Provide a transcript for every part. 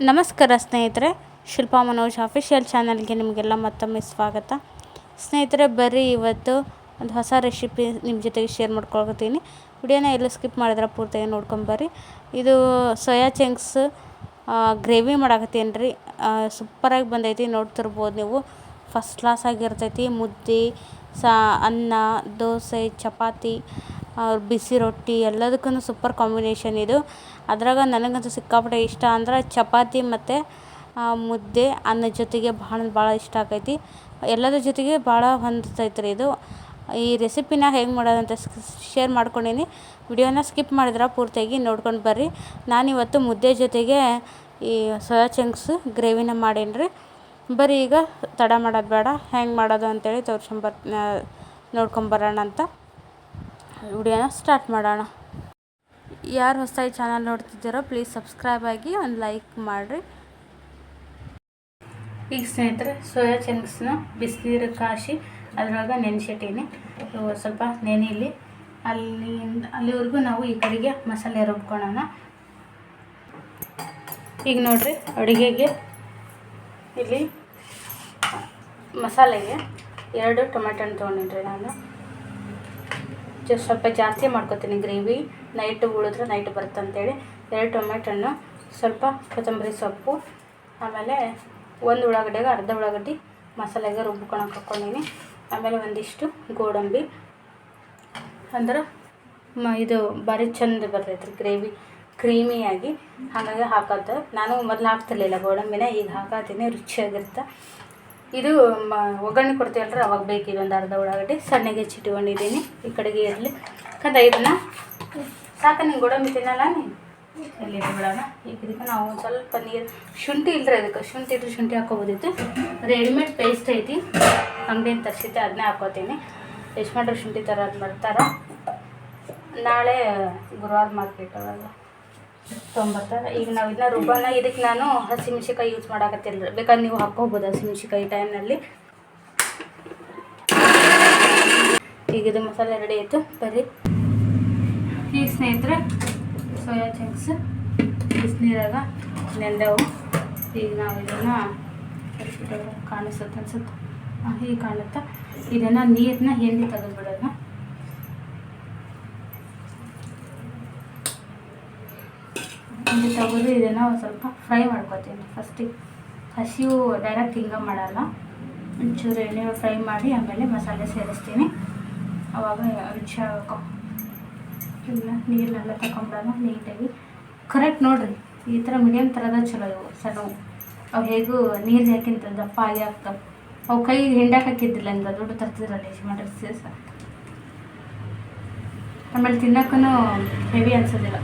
ನಮಸ್ಕಾರ ಸ್ನೇಹಿತರೆ, ಶಿಲ್ಪಾ ಮನೋಜ್ ಅಫಿಷಿಯಲ್ ಚಾನಲ್ಗೆ ನಿಮಗೆಲ್ಲ ಮತ್ತೊಮ್ಮೆ ಸ್ವಾಗತ. ಸ್ನೇಹಿತರೆ ಬರ್ರಿ ಇವತ್ತು ಒಂದು ಹೊಸ ರೆಸಿಪಿ ನಿಮ್ಮ ಜೊತೆಗೆ ಶೇರ್ ಮಾಡ್ಕೊಳ್ತೀನಿ. ವಿಡಿಯೋನ ಎಲ್ಲೂ ಸ್ಕಿಪ್ ಮಾಡಿದ್ರೆ ಪೂರ್ತಿಯಾಗಿ ನೋಡ್ಕೊಂಬರ್ರಿ ಇದು ಸೋಯಾ ಚಂಕ್ಸ್ ಗ್ರೇವಿ ಮಾಡಾಕತ್ತೀನಿ ರೀ ಸೂಪರಾಗಿ ಬಂದೈತಿ, ನೋಡ್ತಿರ್ಬೋದು ನೀವು. ಫಸ್ಟ್ ಕ್ಲಾಸ್ ಆಗಿರ್ತೈತಿ, ಮುದ್ದೆ, ಸಾ, ಅನ್ನ, ದೋಸೆ, ಚಪಾತಿ. ಬಿಸಿ ರೊಟ್ಟಿ ಎಲ್ಲದಕ್ಕೂ ಸೂಪರ್ ಕಾಂಬಿನೇಷನ್ ಇದು. ಅದ್ರಾಗ ನನಗಂತೂ ಸಿಕ್ಕಾಪಟ್ಟೆ ಇಷ್ಟ. ಅಂದ್ರೆ ಚಪಾತಿ ಮತ್ತು ಮುದ್ದೆ ಅನ್ನದ ಜೊತೆಗೆ ಭಾಳ ಭಾಳ ಇಷ್ಟ ಆಕೈತಿ. ಎಲ್ಲದ್ರ ಜೊತೆಗೆ ಭಾಳ ಹೊಂದ್ತೈತೆ ರೀ ಇದು. ಈ ರೆಸಿಪಿನ ಹೆಂಗೆ ಮಾಡೋದಂತ ಶೇರ್ ಮಾಡ್ಕೊಂಡೀನಿ. ವಿಡಿಯೋನ ಸ್ಕಿಪ್ ಮಾಡಿದ್ರೆ ಪೂರ್ತಿಯಾಗಿ ನೋಡ್ಕೊಂಡು ಬರ್ರಿ. ನಾನಿವತ್ತು ಮುದ್ದೆ ಜೊತೆಗೆ ಈ ಸೋಯಾ ಚಂಕ್ಸ್ ಗ್ರೇವಿನ ಮಾಡೀನಿ ರೀ ಬರೀ ಈಗ ತಡ ಮಾಡೋದು ಬೇಡ. ಹೆಂಗೆ ಮಾಡೋದು ಅಂತೇಳಿ ತೋರ್ಸ್ಕೊಂಬರ್ ನೋಡ್ಕೊಂಬರೋಣ ಅಂತ ವಿಡಿಯೋನ ಸ್ಟಾರ್ಟ್ ಮಾಡೋಣ. ಯಾರು ಹೊಸದಾಗಿ ಚಾನಲ್ ನೋಡ್ತಿದ್ದೀರೋ ಪ್ಲೀಸ್ ಸಬ್ಸ್ಕ್ರೈಬ್ ಆಗಿ ಒಂದು ಲೈಕ್ ಮಾಡಿರಿ. ಈಗ ಸ್ನೇಹಿತರೆ, ಸೋಯಾ ಚಂಕ್ಸ್ನ ಬಿಸಿನೀರು ಕಾಶಿ, ಅದ್ರೊಳಗೆ ನೆನೆಸಿಟ್ಟೀನಿ ಸ್ವಲ್ಪ ನೆನೆಯಲ್ಲಿ ಅಲ್ಲಿಂದ, ಅಲ್ಲಿವರೆಗೂ ನಾವು ಈ ಕಡೆಗೆ ಮಸಾಲೆ ರುಬ್ಕೊಳ್ಳೋಣ ಈಗ ನೋಡಿರಿ, ಅಡುಗೆಗೆ ಇಲ್ಲಿ ಮಸಾಲೆಗೆ ಎರಡು ಟೊಮೆಟೊನ ಹಣ್ಣು ತೊಗೊಂಡಿನಿ ನಾನು. ಜಸ್ಟ್ ಸ್ವಲ್ಪ ಜಾಸ್ತಿ ಮಾಡ್ಕೊತೀನಿ ಗ್ರೇವಿ. ನೈಟ್ ಉಳಿದ್ರೆ ನೈಟ್ ಬರುತ್ತೆ ಅಂತೇಳಿ ಎರಡು ಟೊಮೆಟೊ ಹಣ್ಣು ಸ್ವಲ್ಪ ಕೊತ್ತಂಬರಿ ಸೊಪ್ಪು, ಆಮೇಲೆ ಒಂದು ಉಳ್ಳಾಗಡ್ಡೆಗೆ ಅರ್ಧ ಉಳ್ಳಾಗಡ್ಡಿ ಮಸಾಲೆಗೆ ರುಬ್ಕೊಳಕ್ಕೆ ಹಾಕ್ಕೊಂಡೀನಿ ಆಮೇಲೆ ಒಂದಿಷ್ಟು ಗೋಡಂಬಿ. ಅಂದ್ರೆ ಮ ಇದು ಭಾರಿ ಚಂದ ಬರ್ತೈತೆ ರೀ ಗ್ರೇವಿ. ಕ್ರೀಮಿಯಾಗಿ ಹಾಗಾಗಿ ಹಾಕೋದು. ನಾನು ಮೊದಲು ಹಾಕ್ತಿರ್ಲಿಲ್ಲ ಗೋಡಂಬಿನ, ಈಗ ಹಾಕತ್ತೀನಿ ರುಚಿಯಾಗಿರುತ್ತೆ. ಇದು, ಮ, ಒಗ್ಗರಣೆ ಕೊಡ್ತೀವಲ್ರಿ, ಅವಾಗ ಬೇಕು ಇದೊಂದು ಅರ್ಧ ಉಳ್ಳಾಗಡ್ಡಿ ಸಣ್ಣಗೆ ಹೆಚ್ಚಿಟ್ಕೊಂಡಿದ್ದೀನಿ ಈ ಕಡೆಗೆ ಇರಲಿ ಕಂದ, ಇದನ್ನ ಸಾಕ ನೀನು ಗೋಡಂಬಿ ತಿನ್ನಲ್ಲ ನೀನು? ಬಿಡೋಣ ಈಗ ಇದಕ್ಕೆ ನಾವು ಒಂದು ಸ್ವಲ್ಪ ನೀರು, ಶುಂಠಿ ಇಲ್ಲರಿ ಅದಕ್ಕೆ. ಶುಂಠಿ ಇದ್ರೆ ಶುಂಠಿ ಹಾಕೋಬೋದಿತ್ತು. ರೆಡಿಮೇಡ್ ಪೇಸ್ಟ್ ಐತಿ. ಅಂಗಡಿಯಿಂದ ತರಿಸಿದ್ದೆ ಅದನ್ನೇ ಹಾಕೋತೀನಿ. ಯಜಮಾನ್ರು ಶುಂಠಿ ಥರ ಮಾಡ್ತಾರೆ. ನಾಳೆ ಗುರುವಾರ ಮಾರ್ಕೆಟ್ ಒಳಗೆ. ತೊಗೊಂಬರ್ತಾರೆ ಈಗ ನಾವು ಇದನ್ನ ರುಬ್ಬನ ಇದಕ್ಕೆ ನಾನು ಹಸಿಮೆಣ್ಸಿಕಾಯಿ ಯೂಸ್ ಮಾಡಾಕತ್ತಿಲ್ಲ ಬೇಕಾದ್ರೆ ನೀವು ಹಾಕ್ಕೋಬೋದು ಹಸಿಮೆಣ್ಸಿಕಾಯಿ ಟೈಮ್ನಲ್ಲಿ ಈಗ ಇದು ಮಸಾಲೆ ರೆಡಿ ಆಯಿತು. ಬರೀ ಈ ಸ್ನೇಹಿತರೆ, ಸೋಯಾ ಚಂಕ್ಸ್ ಬಿಸಿನೀರಾಗ ನೆಂದವು. ಈಗ ನಾವು ಇದನ್ನು ಕಾಣಿಸುತ್ತೆ ಅನ್ಸುತ್ತೆ. ಹೀಗೆ ಕಾಣುತ್ತೆ. ಇದನ್ನು ನೀರನ್ನ ಹಿಂಡಿ ತೆಗೆದುಬಿಡೋಣ ಹಿಂಡಿ ತೆಗೆದು ಇದನ್ನು ಒಂದು ಸ್ವಲ್ಪ ಫ್ರೈ ಮಾಡ್ಕೊತೀನಿ. ಫಸ್ಟಿಗೆ ಹಸಿವು ಡೈರೆಕ್ಟ್ ಹಿಂಗೆ ಮಾಡಲ್ಲ. ಒಂಚೂರು ಎಣ್ಣೆ ಫ್ರೈ ಮಾಡಿ, ಆಮೇಲೆ ಮಸಾಲೆ ಸೇರಿಸ್ತೀನಿ. ಆವಾಗ ಆಗಬೇಕು ಇಲ್ಲ ನೀರನ್ನೆಲ್ಲ ತಗೊಂಬಿಡೋಣ ನೀಟಾಗಿ. ಕರೆಕ್ಟ್ ನೋಡಿರಿ, ಈ ಥರ ಮೀಡಿಯಮ್ ಥರದ ಚಲೋ ಇವು ಸಣ್ಣ ಅವು ಹೇಗೂ ನೀರು ಹಾಕಿಂತ ದಪ್ಪ ಆಗಿ ಆಗ್ತಾವೆ. ಅವು ಕೈ ಹಿಂಡಕ್ಕೆ ಹಾಕಿದ್ದಿಲ್ಲ ಹಂಗೆ ದುಡ್ಡು ತರ್ತಿದ್ರಲ್ಲ ಯಜಮಾನ್ರು ಸೇಸ ಆಮೇಲೆ ತಿನ್ನೋಕ್ಕೂ ಹೆವಿ ಅನ್ಸೋದಿಲ್ಲ.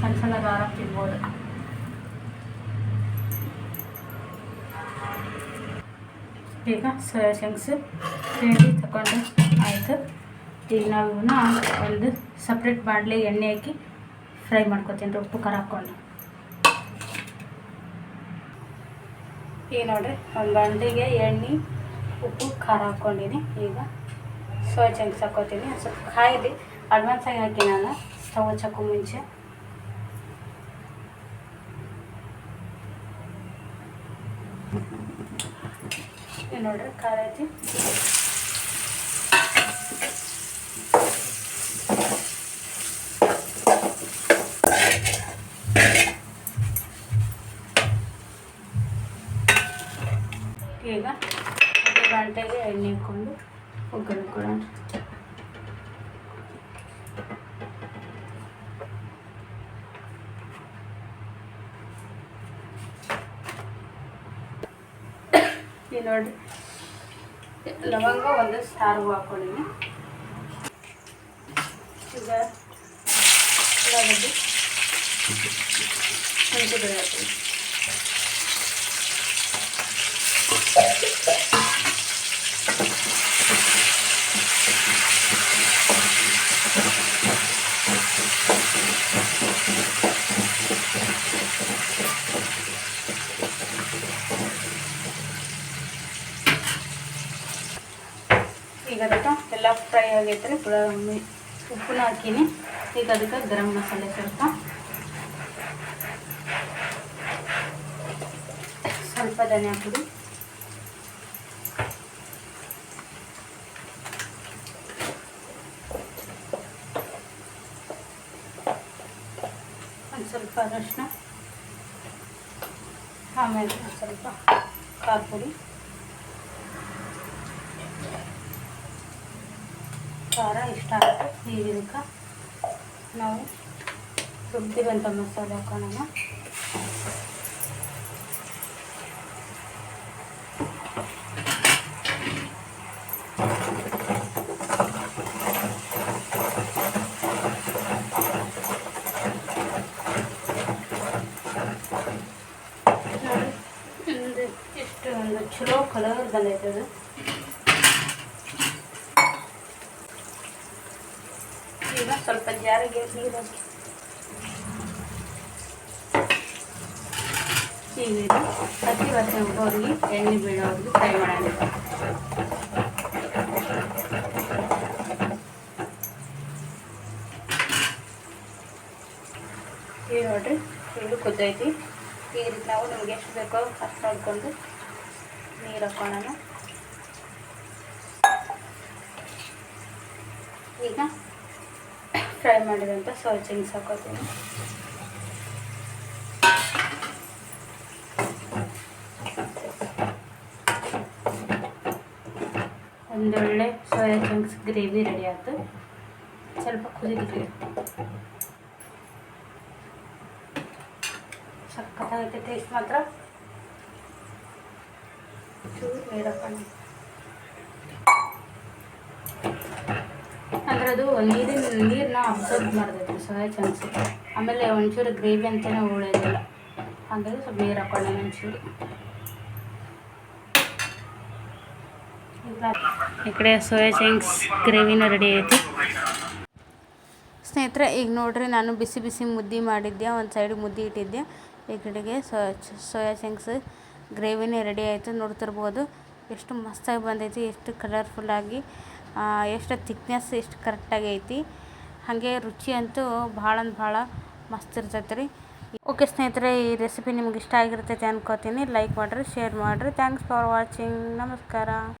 ಸಣ್ಣ ಸಣ್ಣ ಆರಾಮ್ ತಿನ್ಬೋದು ಈಗ ಸೋಯಾ ಚಂಕ್ಸ್ ತಿಂಡಿ ತಗೊಂಡು ಆಯಿತು. ಈಗ ನಾವು ಒಂದು ಸಪ್ರೇಟ್ ಬಾಣಲೆ ಎಣ್ಣೆ ಹಾಕಿ ಫ್ರೈ ಮಾಡ್ಕೊತೀನಿ ಉಪ್ಪು ಖಾರ ಹಾಕ್ಕೊಂಡು. ಈಗ ನೋಡಿರಿ, ಒಂದು ಬಂಡಿಗೆ ಎಣ್ಣೆ, ಉಪ್ಪು, ಖಾರ ಹಾಕ್ಕೊಂಡಿನಿ. ಈಗ ಸೋಯಾ ಚಂಕ್ಸ್ ಹಾಕ್ಕೋತೀನಿ ಸ್ವಲ್ಪ ಕಾಯಿಲಿ ಅಡ್ವಾನ್ಸಾಗಿ ಹಾಕಿ ನಾನು ಸ್ಟವ್ ಹಚ್ಚೋಕ್ಕೂ ಮುಂಚೆ. ನೋಡ್ರಿ ಖಾರ ಐತಿ ಈಗ ಒಂದು ಗಂಟೆಗೆ ಎಣ್ಣೆ ಹಾಕ್ಕೊಂಡು ಒಗ್ಗರಣೆ ಕೊಡೋಣ ಈಗ ನೋಡ್ರಿ ಲವಂಗ ಒಂದು ಸ್ಟಾರ್ ಹೂವು ಹಾಕೊಂಡಿನಿ ಈಗ ಉಳ್ಳಾಗಡ್ಡಿ ಶುಂಠಿ ಬೆಳ್ಳುಳ್ಳಿ ಈಗ ಅದಕ್ಕೆ ಎಲ್ಲ ಫ್ರೈ ಆಗೈತೆ ರೀ ಉಪ್ಪನ್ನ ಹಾಕೀನಿ. ಈಗ ಅದಕ್ಕೆ ಗರಂ ಮಸಾಲೆ ಸ್ವಲ್ಪ. ಸ್ವಲ್ಪ ಧನಿಯಾ ಪುಡಿ ಒಂದು ಸ್ವಲ್ಪ ಅರಶಿನ. ಆಮೇಲೆ ಸ್ವಲ್ಪ ಖಾರ ಪುಡಿ ಖಾರ ಇಷ್ಟ ಆಗುತ್ತೆ. ಈಗ ನಾವು ರುಬ್ಬಿದಂಥ ಮಸಾಲೆ ಹಾಕೋಣ ಎಷ್ಟು ಒಂದು ಚಲೋ ಕಲರ್ ಬಂದೈತೆ ಅದು ಈಗ ಸ್ವಲ್ಪ ಜಾರಿಗೆ ನೀರು ಹಾಕಿ ವರ್ಷ ಹಸಿ ವಾಸನೆ ಎಣ್ಣೆ ಬೀಳೋವರೆಗೂ ಫ್ರೈ ಮಾಡೋಣ ಈಗ ನೋಡ್ರಿ ಇದು ಕುದ್ದೈತಿ ಈ ರೀತಿ ನಾವು ನಮ್ಗೆ ಎಷ್ಟು ಬೇಕೋ ಅಷ್ಟು ನೋಡ್ಕೊಂಡು ನೀರು ಹಾಕೋಣ ಈಗ ಫ್ರೈ ಮಾಡಿದಂಥ ಸೋಯಾ ಚಿಂಗ್ಸ್ ಹಾಕೋತೀನಿ ಒಂದೊಳ್ಳೆ ಸೋಯಾ ಚಂಕ್ಸ್ ಗ್ರೇವಿ ರೆಡಿ ಆಯ್ತು. ಸ್ವಲ್ಪ ಕುದಿದಿದೆ ಸಖತ್ತಾಗೈತೆ ಟೇಸ್ಟ್ ಮಾತ್ರ. ಚೂರು ನೀರು ಅಂದ್ರೆ ಅದು ನೀರಿನ ನೀರನ್ನ ಅಬ್ಸರ್ವ್ ಮಾಡ್ತೈತೆ, ಸೋಯಾ ಚಂಕ್ಸ್ ಆಮೇಲೆ ಒಂಚೂರು ಗ್ರೇವಿ ಅಂತಲೇ ಉಳಿಯೋದಿಲ್ಲ. ಹಾಗಾಗಿ ಸ್ವಲ್ಪ ನೀರು ಹಾಕೊಳ್ಳೋಣ ಒಂಚೂರು. ಈ ಕಡೆ ಸೋಯಾ ಚಂಕ್ಸ್ ಗ್ರೇವಿನ ರೆಡಿ ಐತಿ ಸ್ನೇಹಿತರೆ, ಈಗ ನೋಡ್ರಿ ನಾನು ಬಿಸಿ ಬಿಸಿ ಮುದ್ದೆ ಮಾಡಿದ್ದೆ, ಒಂದು ಸೈಡ್ ಮುದ್ದೆ ಇಟ್ಟಿದ್ದೆ. ಈ ಕಡೆಗೆ ಸೋಯಾ ಚಂಕ್ಸ್ ಗ್ರೇವಿನೇ ರೆಡಿ ಆಯಿತು, ನೋಡ್ತಿರ್ಬೋದು. ಎಷ್ಟು ಮಸ್ತಾಗಿ ಬಂದೈತಿ, ಎಷ್ಟು ಕಲರ್ಫುಲ್ಲಾಗಿ ಎಷ್ಟು ಥಿಕ್ನೆಸ್ ಎಷ್ಟು ಕರೆಕ್ಟಾಗಿ ಐತಿ. ಹಾಗೆ ರುಚಿ ಅಂತೂ ಭಾಳ ಅಂದ್ರೆ ಭಾಳ ಮಸ್ತ್ ಇರ್ತೈತೆ ರೀ. ಓಕೆ ಸ್ನೇಹಿತರೆ, ಈ ರೆಸಿಪಿ ನಿಮ್ಗೆ ಇಷ್ಟ ಆಗಿರ್ತೈತೆ ಅನ್ಕೋತೀನಿ. ಲೈಕ್ ಮಾಡಿರಿ ಶೇರ್ ಮಾಡಿರಿ. ಥ್ಯಾಂಕ್ಸ್ ಫಾರ್ ವಾಚಿಂಗ್ ನಮಸ್ಕಾರ.